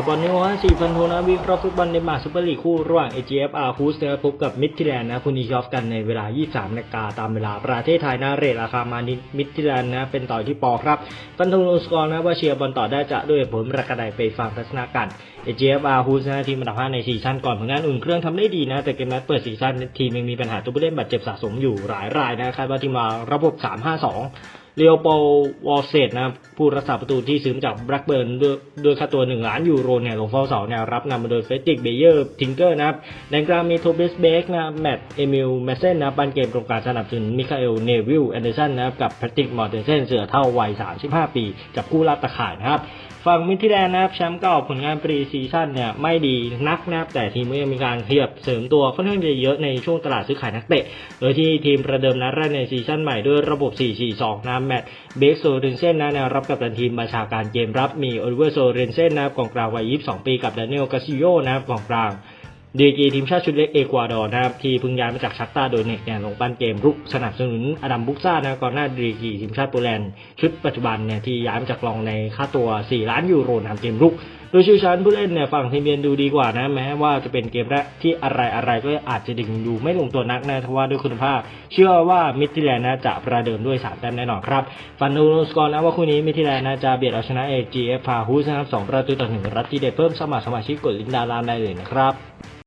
สปอนเนอร์ว่าสี่พันโทนะวิเคราะห์ฟุตบอลในมาซูเปอร์ลีกคู่ระหว่าง AGF อาร์คูสนะครับพบกับมิดทิแลนด์นะคุณนิชอฟกันในเวลา 23นาฬิกาตามเวลาประเทศไทยนะเรทราคามานิดมิดทิแลนด์นะเป็นต่อที่ปอครับฟันธงลงสกอร์นะว่าเชียร์บอลต่อได้จะด้วยผลประกาศใดไปฟังทัศนากัน AGF อาร์คูสนะทีมอันดับ5ในซีซั่นก่อนผลงานอุ่นเครื่องทำได้ดีนะ แต่เกมนัดเปิดซีซั่นทีมยังมีปัญหาตัวผู้เล่นบาดเจ็บสะสมอยู่หลายรายนะคาดว่าทีมมาระบบ 3-5-2 เรียวโปวอลเซตนะครับผู้รักษาประตูที่ซื้อมาจากแบล็กเบิร์นด้วยค่าตัว 1 ล้านยูโรเนี่ยลงเฝ้าเสาเนี่ยรับนำมาโดยเฟติกเบเยอร์ทิงเกอร์นะครับในกลางมีโทเบสเบกนะแมตต์เอมิลแมสเซนนะปันเกมตรงกลางสนับสนุนมิคาเอลเนวิลแอนเดอร์สันนะครับกับแพทริกมอร์เทนเซนเสือเท่าวัย 35 ปีกับคู่รับตะข่ายนะครับฝั่งมิที่แลนนะครับแชมป์เก่าผลงานปรีซีซั่นเนี่ยไม่ดีนักนะครับแต่ทีมก็ยังมีการขยับเสริมตัวค่อนข้างจะเยอะในช่วงตลาดซื้อขายนักเตะ โดยที่ทีมประเดิมนัดแรกในซีซั่นใหม่ด้วยระบบ 4-4-2นะแมตต์เบสโซเรนเซนนะแนวรับกับตันทีมบัญชาการเกมรับมีโอลิเวอร์โซเรนเซนนะครับกองกลางวัย 22 ปีกับดานิเอลกาซิโยนะครับกองกลาง ดีกีทีมชาติชุดเล็กเอกวาดอร์นะครับที่เพิ่งย้ายมาจากชักตาโดยเนกเนี่ยลงปั้นเกมรุกสนับสนุนอดัมบุกซ่านะก่อนหน้าดีกีทีมชาติโปแลนด์ชุดปัจจุบันเนี่ยที่ย้ายมาจากลองในค่าตัว 4 ล้านยูโรทำเกมรุก โดยชื่อชั้นผู้เล่นเนี่ยฝั่งทีมเยนดูดีกว่านะแม้ว่าจะเป็นเกมแรกที่อะไรอะไรก็อาจจะดึงดูไม่ลงตัวนักนะทว่าด้วยคุณภาพ เชื่อว่ามิดทิแลนด์นะจะประเดิมด้วย3แต้มแน่นอนครับฟันดูสกอร์นะว่าคู่นี้มิดทิแลนด์นะจะเบียดเอาชนะ AGF พาฮูสนะครับสองประตูต่อหนึ่งรัดที่เด็ดเพิ่มสมัครสมาชิกกดลิงก์ดารามได้เลยนะครับ